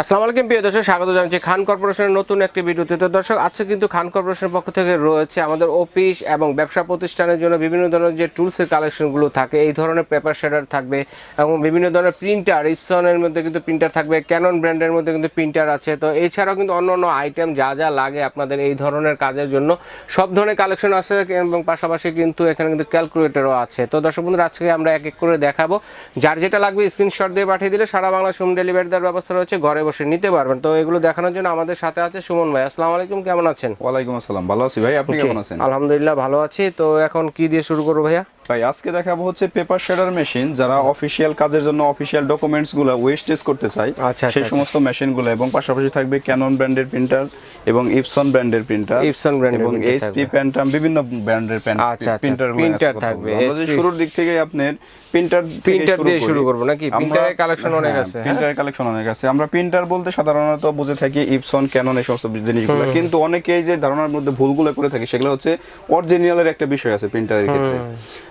আসসালামু আলাইকুম, প্রিয় দর্শক, স্বাগত জানাচ্ছি খান কর্পোরেশনের নতুন একটি ভিডিওতে। তো দর্শক, আজকে কিন্তু খান কর্পোরেশনের পক্ষ থেকে রয়েছে আমাদের অফিস এবং ব্যবসা প্রতিষ্ঠানের জন্য বিভিন্ন ধরনের যে টুলসের কালেকশনগুলো থাকে, এই ধরনের পেপার শেডার থাকবে এবং বিভিন্ন ধরনের প্রিন্টার ইপসনের মধ্যে কিন্তু প্রিন্টার থাকবে ক্যানন ব্র্যান্ডের মধ্যে কিন্তু প্রিন্টার আছে। তো এছাড়াও কিন্তু অন্য অন্য আইটেম যা যা লাগে আপনাদের এই ধরনের কাজের জন্য, সব ধরনের কালেকশন আছে এবং পাশাপাশি কিন্তু এখানে কিন্তু ক্যালকুলেটরও আছে। তো দর্শক বন্ধুরা, আজকে আমরা এক এক করে দেখাবো। যার যেটা লাগবে স্ক্রিনশট দিয়ে পাঠিয়ে দিলে সারা বাংলা হোম ডেলিভারি দেওয়ার ব্যবস্থা রয়েছে। ঘরে বসে নিতে পারবেন। তো এগুলো দেখানোর জন্য আমাদের সাথে আছে সুমন ভাই। আসসালামু আলাইকুম কেমন আছেন? ওয়ালাইকুম আসসালাম। ভালো আছি ভাই আপনি কেমন আছেন? আলহামদুলিল্লাহ ভালো আছি। তো এখন কি দিয়ে শুরু করব ভাইয়া? ভাই আজকে দেখাবো হচ্ছে পেপার শেডার মেশিন যারা অফিসিয়াল কাজের জন্য অফিসিয়াল ডকুমেন্টসগুলো ওয়েস্টেজ করতে চায় আচ্ছা, সেই আচ্ছা, সমস্ত মেশিনগুলো এবং পাশাপাশি থাকবে ক্যানন ব্র্যান্ডের প্রিন্টার এবং ইপসন ব্র্যান্ডের প্রিন্টার brand এর এবং এইচপি প্যান্টাম বিভিন্ন ব্র্যান্ডের আচ্ছা, আচ্ছা, প্রিন্টার থাকবে, শুরুর দিক থেকে আপনার প্রিন্টার Printer দিয়ে শুরু করব নাকি? এর collection অনেক আছে, হ্যাঁ? প্রিন্টারের কালেকশন অনেক আছে। আমরা প্রিন্টার বলতে সাধারণত বুঝে থাকি ইপসন ক্যানন এই সমস্ত জিনিসগুলো। কিন্তু অনেকেই যে ধারণার মধ্যে ভুলগুলো করে থাকে সেগুলো হচ্ছে অরিজিনালের একটা বিষয় আছে প্রিন্টারের ক্ষেত্রে।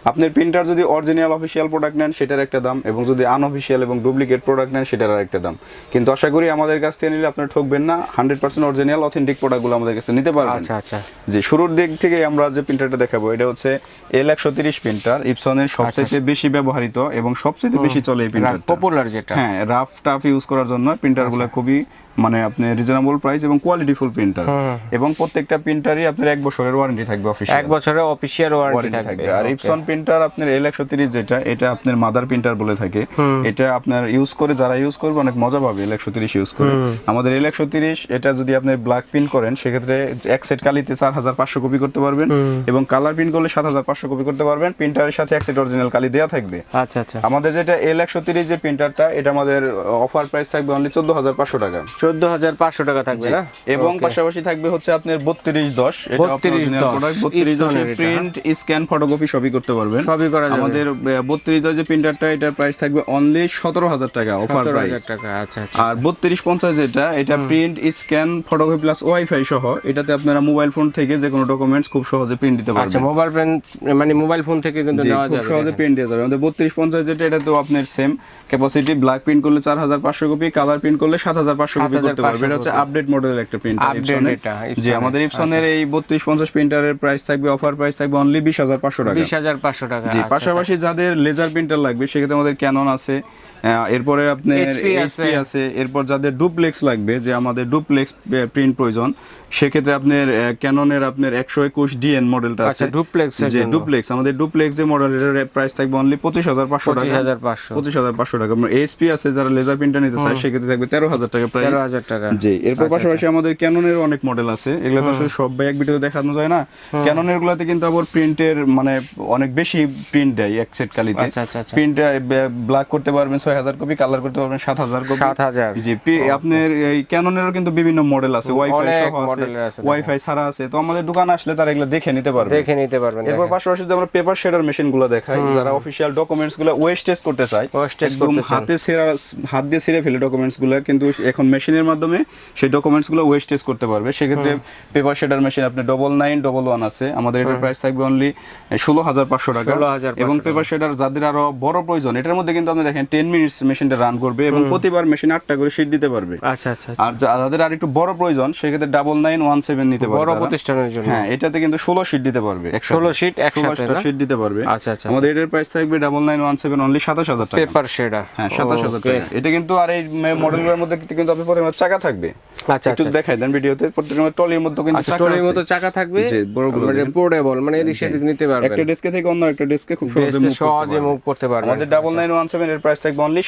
আপনার প্রিন্টার যদি অরিজিনাল অফিসিয়াল প্রোডাক্ট নেন সেটার একটা দাম এবং যদি আনঅফিসিয়াল এবং ডুপ্লিকেট প্রোডাক্ট নেন সেটার একটা দাম। কিন্তু আশা করি আমাদের কাছ থেকে নিলে আপনার ঠকবেন না হান্ড্রেড পার্সেন্ট অরিজিনাল অথেন্টিক প্রোডাক্টগুলো আমাদের কাছে নিতে পারবেন। আচ্ছা আচ্ছা। যে শুরুর দিক থেকে আমরা যে প্রিন্টারটা দেখাবো এটা হচ্ছে এল একশো তিরিশ প্রিন্টার ইপসনের সবচেয়ে বেশি ব্যবহৃত এবং সবচেয়ে বেশি চলে এই প্রিন্টারটা পপুলার যেটা। হ্যাঁ রাফ টাফ ইউজ করার জন্য প্রিন্টারগুলো খুবই মানে আপনি রিজনেবল প্রাইস এবং কোয়ালিটিফুল প্রিন্টার এবং প্রত্যেকটা প্রিন্টারই আপনার এক বছরের ওয়ারেন্টি থাকবে অফিসিয়াল এক বছরের অফিসিয়াল ওয়ারেন্টি থাকবে। আর ইপসন প্রিন্টার আপনার এল একশো তিরিশ যেটা এটা আপনার মাদার প্রিন্টার বলে থাকে। এটা আপনার ইউজ করে যারা ইউজ করবে অনেক মজা পাবে এল একশো তিরিশ ইউজ করে। আমাদের এল একশো তিরিশ এটা যদি আপনি ব্ল্যাক প্রিন্ট করেন সেক্ষেত্রে এক সেট কালিতে চার হাজার পাঁচশো কপি করতে পারবেন এবং কালার প্রিন্ট করলে সাত হাজার পাঁচশো কপি করতে পারবেন। প্রিন্টারের সাথে এক সেট অরিজিনাল কালি দেওয়া থাকবে। আচ্ছা আচ্ছা। আমাদের যেটা এল একশো তিরিশ যে প্রিন্টারটা এটা আমাদের অফার প্রাইস থাকবে অনলি চোদ্দ হাজার পাঁচশো টাকা। চোদ্দ হাজার পাঁচশো টাকা থাকবে না? এবং পাশাপাশি থাকবে হচ্ছে আপনার বত্রিশ দশ। এটা 3210 বত্রিশ Epson দশের প্রিন্ট স্ক্যান ফটোকপি সবই করতে পারবেন। সবই করা যাবে। আমাদের বত্রিশ যে প্রিন্টারটা এটার প্রাইস থাকবে অনলি সতেরো হাজার টাকা অফার প্রাইস টাকা আচ্ছা আচ্ছা। আর বত্রিশ পঞ্চাশ যেটা এটা print scan photocopy plus wifi সহ এটাতে আপনারা মোবাইল ফোন থেকে যে কোনো ডকুমেন্টস খুব সহজে প্রিন্ট দিতে আচ্ছা পারবেন। মোবাইল ফোন মানে মোবাইল ফোন থেকে কিন্তু নেওয়া খুব সহজে প্রিন্ট দেওয়া যাবে। আমাদের বত্রিশ পঞ্চাশ যেটা এটা তো আপনার সেম ক্যাপাসিটি ব্ল্যাক প্রিন্ট করলে চার হাজার পাঁচশো কপি কালার প্রিন্ট করলে সাত হাজার পাঁচশো কপি করতে পারবে এটা হচ্ছে আপডেট মডেলের একটা প্রিন্টার জি আমাদের ইপসনের এই বত্রিশ পঞ্চাশ প্রিন্টারের প্রাইস থাকবে অফার প্রাইস থাকবে অনলি বিশ হাজার পাঁচশো টাকা। বিশ হাজার পাঁচশো টাকা। জি আচ্ছা, পাশাপাশি যাদের লেজার প্রিন্টার লাগবে সেক্ষেত্রে আমাদের ক্যানন আছে এরপরে আপনি এইচপি আছে। এরপর যাদের ডুপ্লেক্স লাগবে যে আমাদের ডুপ্লেক্স প্রিন্ট প্রয়োজন সেক্ষেত্রে আপনার ক্যাননের আপনার একশো একুশ ডিএন মডেলটা আছে আচ্ছা, duplex এর যে ডুপ্লেক্স আমাদের ডুপ্লেক্স যে মডেল এটার প্রাইস থাকবে অনলি পঁচিশ হাজার পাঁচশো টাকা। পঁচিশ হাজার পাঁচশো। টাকা। এইচপি আছে যারা লেজার প্রিন্টার নিতে চায় সেক্ষেত্রে থাকবে তেরো হাজার টাকা প্রাইস তেরো হাজার টাকা। জি এরপর আচ্ছা, পাশাপাশি আমাদের ক্যাননের অনেক মডেল আছে। এগুলো তো আসলে সব ভাই এক ভিডিওতে দেখানো যায় না। ক্যাননের গুলাতে কিন্তু আবার প্রিন্টের মানে অনেক বেশি প্রিন্ট দেয় এক সেট কালিতে। আচ্ছা, আচ্ছা, আচ্ছা। প্রিন্ট ব্ল্যাক করতে পারবেন ছয় হাজার কপি কালার করতে পারবেন সাত হাজার কপি সাত হাজার। জি আপনার এই ক্যাননেরও কিন্তু বিভিন্ন মডেল আছে। ওয়াইফাই সহ আছে। আছে, ওয়াইফাই ছাড়া আছে তো আমাদের দোকানে আসলে তারা এগুলো দেখে নিতে পারবে। দেখে নিতে পারবেন এরপর পাশাপাশি যদি আমরা পেপার শেডার মেশিনগুলো দেখাই যারা অফিসিয়াল ডকুমেন্টসগুলো ওয়েস্টেজ করতে চায় করতে হাতে ছেঁড়া হাত দিয়ে ছিঁড়ে ফেলে ডকুমেন্টসগুলো কিন্তু এখন মেশিনের মাধ্যমে সেই ডকুমেন্টসগুলো ওয়েস্টেজ করতে পারবে। সেক্ষেত্রে পেপার শেডার মেশিন আপনি ডবল নাইন ডবল ওয়ান আছে। আমাদের এটার প্রাইস থাকবে অনলি ষোলো হাজার পাঁচশো টাকা। 16,500 এবং পেপার শেডার যাদের আরও বড় প্রয়োজন এটার মধ্যে কিন্তু আপনি দেখেন টেন মিনিটস মেশিনটা রান করবে এবং প্রতিবার মেশিন আটটা করে শীট দিতে পারবে। আচ্ছা আচ্ছা আচ্ছা। আর যাদের আর একটু বড় প্রয়োজন সেক্ষেত্রে ডাবল নাইন ওয়ান সেভেন নিতে পারবে বড় প্রতিষ্ঠানের জন্য। হ্যাঁ এটাতে কিন্তু ষোলো সিট দিতে পারবে। 16 sheet একসাথে, সিট দিতে পারবে। আচ্ছা, আচ্ছা, আমাদের এটার প্রাইস থাকবে double nine one seven only সাতাশ হাজার টাকা। পেপার শেডার হ্যাঁ সাতাশ হাজার টাকা। এটা কিন্তু আর এই মডেলগুলোর মধ্যে কিন্তু আপনি প্রথমে চাকা থাকবে। আচ্ছা একটু আচ্ছা। দেখাই দেন ভিডিওতে প্রত্যেকটা টলির মধ্যে কিন্তু আচ্ছা চাকা ট্রলির মতো চাকা থাকবে মানে পোর্টেবল মানে এদিক সেদিক নিতে পারবেন। একটা ডেস্কে থেকে অন্য একটা ডেস্কে খুব সহজে Desk-এ move করতে সহজে মুভ করতে পারবেন। আমাদের এর প্রাইস থাকবে অনলি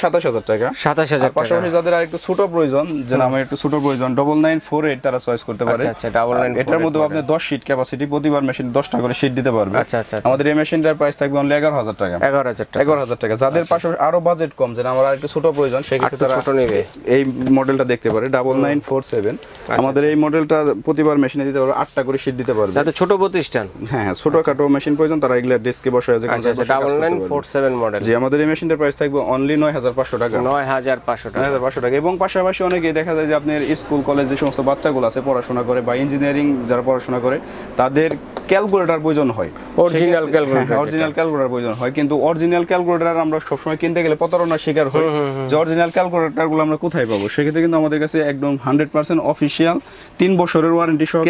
টাকা। সাতাশ আর হাজার টাকা। পাশাপাশি যাদের আর ছোট প্রয়োজন যে আমার একটু ছোট প্রয়োজন ডবল নাইন ফোর এইট তারা চয়েস করতে পারে। আচ্ছা, আচ্ছা, double nine আর এটার মধ্যে আপনি দশ সিট ক্যাপাসিটি প্রতিবার মেশিন দশটা করে সিট দিতে পারবে। আচ্ছা। আমাদের এই মেশিনটার প্রাইস থাকবে অনলি এগারো হাজার টাকা। এগারো হাজার টাকা। এগারো হাজার টাকা। যাদের পাশাপাশি আরও বাজেট কম যেন আমার আর একটু ছোট প্রয়োজন সেক্ষেত্রে তারা ছোট নেবে। এই মডেলটা দেখতে পারে ডাবল নাইন ফোর সেভেন আমাদের এই মডেলটা প্রতিবার মেশিনে দিতে পারবে আটটা করে শীট দিতে পারবে। ছোট প্রতিষ্ঠান। হ্যাঁ হ্যাঁ ছোটখাটো মেশিন প্রয়োজন তারা এগুলো ডেস্কে বসে আছে আচ্ছা আচ্ছা double nine four seven model জি আমাদের এই মেশিনটার প্রাইস থাকবে অনলি নয় হাজার পাঁচশো টাকা। নয় হাজার পাঁচশো নয় টাকা হাজার পাঁচশো টাকা। এবং পাশাপাশি অনেকেই দেখা যায় যে আপনার স্কুল কলেজ যে সমস্ত বাচ্চাগুলো আছে পড়াশোনা করে বা ইঞ্জিনিয়ারিং যারা পড়াশোনা করে তাদের ক্যালকুলেটর প্রয়োজন হয়। Calculator অরিজিনাল ক্যালকুলেটর প্রয়োজন হয়। কিন্তু অরিজিনাল ক্যালকুলেটর আমরা সবসময় কিনতে গেলে প্রতারণার শিকার হই। যে অরিজিনাল ক্যালকুলেটরগুলো আমরা কোথায় পাবো? সেক্ষেত্রে কিন্তু আমাদের কাছে একদম হান্ড্রেড পার্সেন্ট অফিসিয়াল তিন বছরের ওয়ারেন্টি সহ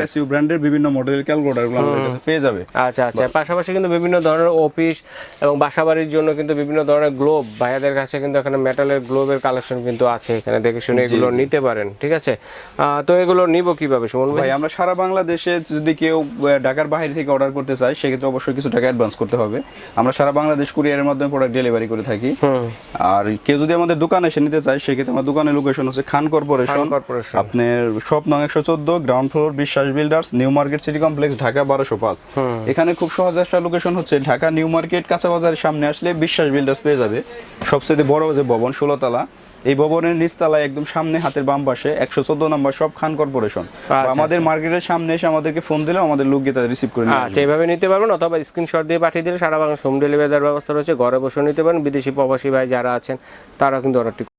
ক্যাসিও ব্র্যান্ডের বিভিন্ন মডেলের আমাদের কাছে পেয়ে যাবে। আচ্ছা আচ্ছা। পাশাপাশি কিন্তু বিভিন্ন ধরনের অফিস এবং বাসাবাড়ির জন্য কিন্তু বিভিন্ন ধরনের গ্লোব ভাইয়াদের কাছে কিন্তু এখানে মেটালের গ্লোবের কালেকশন কিন্তু আছে। এখানে দেখে শুনে এগুলো নিতে পারেন ঠিক আছে? তো এগুলো নিব কীভাবে সুমন ভাই? ভাই আমরা সারা বাংলাদেশে যদি কেউ ঢাকার বাইরে থেকে অর্ডার করতে চায় সেক্ষেত্রে অবশ্যই কিছু টাকা অ্যাডভান্স করতে হবে। আমরা সারা বাংলাদেশ কুরিয়ারের মাধ্যমে প্রোডাক্ট ডেলিভারি করে থাকি। আর কেউ যদি আমাদের দোকানে এসে নিতে চায় সেক্ষেত্রে আমার দোকানের লোকেশন হচ্ছে খান কর্পোরেশন খান corporation। আপনার শপ নং একশো চোদ্দ ground floor Biswas builders new market city complex Dhaka বারোশো পাঁচ। এখানে খুব সহজ একটা লোকেশন হচ্ছে ঢাকা নিউ মার্কেট কাঁচা বাজারের সামনে আসলে বিশ্বাস বিল্ডার্স পেয়ে যাবে। সবচেয়ে বড় যে ভবন ষোলোতলা এই ভবনের নিচতলায় একদম সামনে হাতের বাম পাশে একশো চোদ্দ নম্বর সব খান কর্পোরেশন আচ্ছা, আমাদের মার্কেটের সামনে এসে আমাদেরকে ফোন দিলে আমাদের লোক গিয়ে তাদের রিসিভ করে আচ্ছা এইভাবে নিতে পারবেন অথবা স্ক্রিনশট দিয়ে পাঠিয়ে দিলে সারা বাংলা হোম ডেলিভারি ব্যবস্থা রয়েছে। ঘরে বসে নিতে পারেন। বিদেশি প্রবাসী ভাই যারা আছেন তারা কিন্তু অর্ডারটি